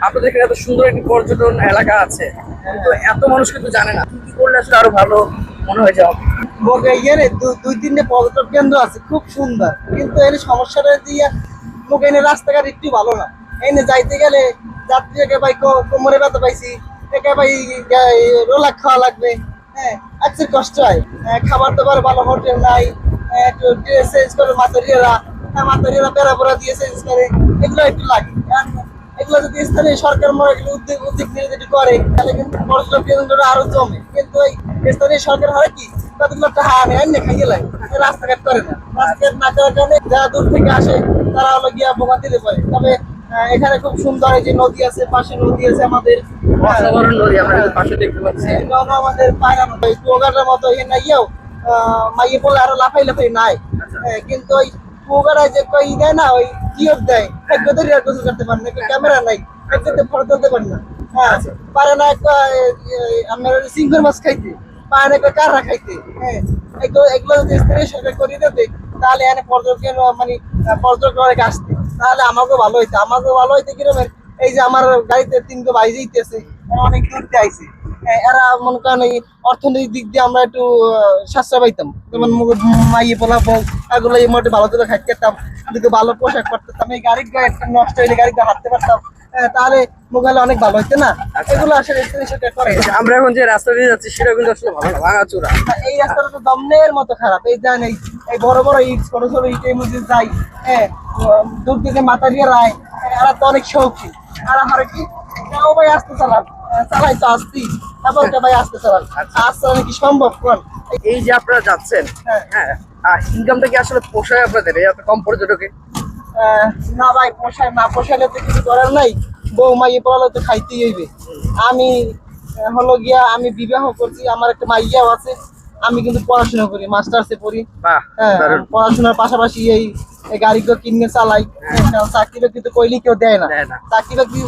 আপনাদের এখানে এত সুন্দর একটি পর্যটন এলাকা আছে কিন্তু এত মানুষ কিন্তু জানে না। কি করলে আসলে আরও ভালো মনে হয়ে ইয়ে দু- দুই তিনটে পর্যটন কেন্দ্র আছে খুব সুন্দর। কিন্তু সমস্যাটা দিয়ে রাস্তাঘাট একটু ভালো না। এনে যাইতে গেলে যাত্রী কোমরে খাওয়া লাগবে। হ্যাঁ কষ্ট হয়। হ্যাঁ, খাবার দাবার ভালো হোটেল নাই। হ্যাঁ, একটু ড্রেস করে মাতারিয়ারা হ্যাঁ মাতারিয়ারা বেড়া বেড়া দিয়ে চেঞ্জ করে এগুলো একটু লাগে। এগুলো যদি স্থানীয় সরকার মনে এগুলো উদ্যোগ উদ্যোগ নিয়ে যদি করে তাহলে কিন্তু পর্যটন কেন্দ্রটা আরও জমে। কিন্তু এই স্থানীয় সরকার হয় কি কতগুলো টাকা আনে আনে খাইয়ে লাগে রাস্তাঘাট করে না। রাস্তাঘাট না করার কারণে যারা দূর থেকে আসে তারা হলো গিয়া বোকা দিতে পারে। তবে এখানে খুব সুন্দর এই যে নদী আছে পাশে নদী আছে আমাদের অসাধারণ নদী আমরা পাশে দেখতে পাচ্ছি। আমাদের পায়রা এই কুয়াকাটার মতো এখানে ইয়েও আহ, মাইয়ে বলে আরও লাফাই লাফাই নাই। হ্যাঁ, কিন্তু ওই যে কই দেয় না ওই দেয়। আর গোসল করতে পারে না ক্যামেরা নাই। ফটো তুলতে পারে না। হ্যাঁ পারে না আপনার সিঙ্গর মাছ খাইতে। পারে না কাররা খাইতে। হ্যাঁ এগুলো যদি স্থানীয় সরকার করিয়ে দিতে তাহলে এখানে পর্যটন মানে পর্যটক অনেক আসতে। তাহলে আমাকেও ভালো হইতো। আমাকেও ভালো হইতে কিরমের এই যে আমার গাড়িতে তিনটে ভাই যেতেছে অনেক দূর দিয়ে আইছে। এরা মনে করেন এই অর্থনৈতিক দিক দিয়ে আমরা একটু সাশ্রয় পাইতাম। যেমন মাইয়ে পোলা এগুলো এই মোটে ভালো করে খাইতে পারতাম। দিকে ভালো পোশাক পরতাম এই গাড়ি নষ্ট হইলে গাড়িতে হাঁটতে পারতাম। তাহলে মোবাইলে অনেক ভালো হইতো না? এগুলো আসলে স্থানীয় করে আমরা এখন যে রাস্তা দিয়ে যাচ্ছি সেটা কিন্তু আসলে ভালো না ভাঙা চূড়া এই রাস্তাটা তো দমনের মতো খারাপ। এই জান এই এই বড় বড় ইট ছোট ছোট ইটের মধ্যে যাই হ্যাঁ দূর থেকে মাথা দিয়ে রায় এরা তো অনেক শৌখিন। আর আমার কি ও ভাই আসতে চালান। চালাই তো আসতি তারপর ভাই আসতে চালান। আসতে নাকি সম্ভব? কোন? এই যে আপনারা যাচ্ছেন হ্যাঁ। হ্যাঁ আর ইনকামটা কি আসলে পোষায় আপনাদের? এই এত কম পর্যটকে আহ, না ভাই পোষায় না। পোষাইলে তো কিছু করার নাই। বউ মাইয়ে পড়ালে তো খাইতেই হইবে। আমি হলো গিয়া আমি বিবাহ করছি আমার একটা মাইয়াও আছে। আমি কিন্তু পড়াশোনা করি মাস্টার্সে পড়ি। হ্যাঁ পড়াশোনার পাশাপাশি এই গাড়িগুলো কিনে চালাই। চাকরি বাকরি তো কইলে কেউ দেয় না। চাকরি বাকরি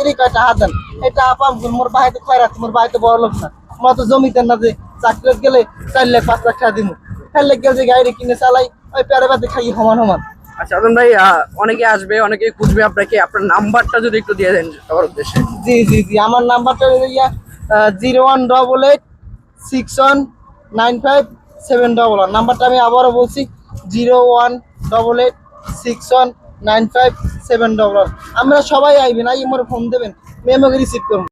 এরই হাত দেন। এটা আপাম মোর ভাই তো খয়রাত মোর ভাই তো বড় লোক না। আমরা তো জমিতে না যে চাকরি গেলে চার লাখ পাঁচ লাখ টাকা দিব চার লাখ গেলে যে গাড়ি কিনে চালাই ওই পেয়ারে বাদে খাই সমান সমান। আচ্ছা আদম ভাই অনেকে আসবে অনেকে খুঁজবে আপনাকে। আপনার নাম্বারটা যদি একটু দিয়ে দেন সবার উদ্দেশ্যে। জি জি জি আমার নাম্বারটা zero one double eight six one nine five seven double one নাম্বারটা আমি আবারও বলছি zero one double eight six one nine five seven double one আমরা সবাই আইবেন আই আমার ফোন দেবেন মেমোকে রিসিভ করুন।